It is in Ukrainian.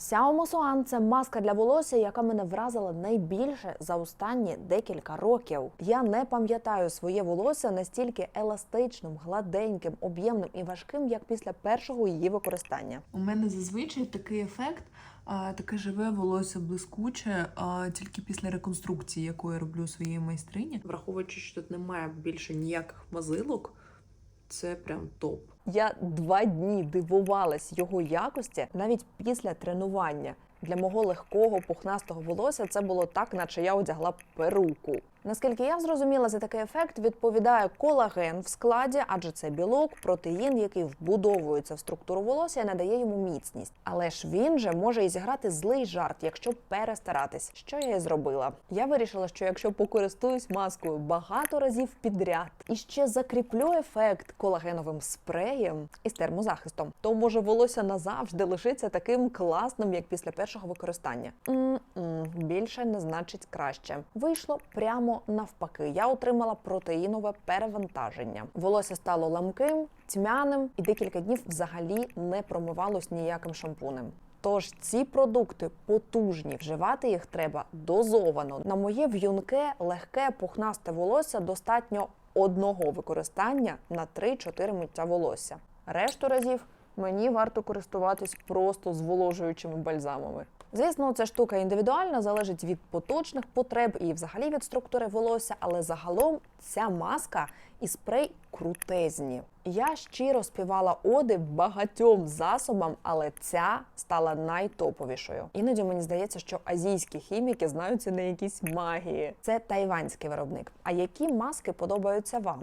Xiao Mosuan – це маска для волосся, яка мене вразила найбільше за останні декілька років. Я не пам'ятаю своє волосся настільки еластичним, гладеньким, об'ємним і важким, як після першого її використання. У мене зазвичай такий ефект, таке живе волосся блискуче, а, тільки після реконструкції, яку я роблю своїй майстрині. Враховуючи, що тут немає більше ніяких мазилок, це прям топ. Я два дні дивувалась його якості навіть після тренування. Для мого легкого пухнастого волосся це було так, наче я одягла перуку. Наскільки я зрозуміла, за такий ефект відповідає колаген в складі, адже це білок, протеїн, який вбудовується в структуру волосся і надає йому міцність. Але ж він же може і зіграти злий жарт, якщо перестаратись. Що я і зробила? Я вирішила, що якщо покористуюсь маскою багато разів підряд і ще закріплю ефект колагеновим спреєм із термозахистом, то може волосся назавжди лишиться таким класним, як після першого використання. М-м, більше не значить краще. Вийшло прямо навпаки. Я отримала протеїнове перевантаження. Волосся стало ламким, тьмяним і декілька днів взагалі не промивалось ніяким шампунем. Тож ці продукти потужні, вживати їх треба дозовано. На моє в'юнке, легке, пухнасте волосся достатньо одного використання на 3-4 миття волосся. Решту разів мені варто користуватись просто зволожуючими бальзамами. Звісно, ця штука індивідуальна, залежить від поточних потреб і взагалі від структури волосся, але загалом ця маска і спрей крутезні. Я щиро співала оди багатьом засобам, але ця стала найтоповішою. Іноді мені здається, що азійські хіміки знаються на якійсь магії. Це тайванський виробник. А які маски подобаються вам?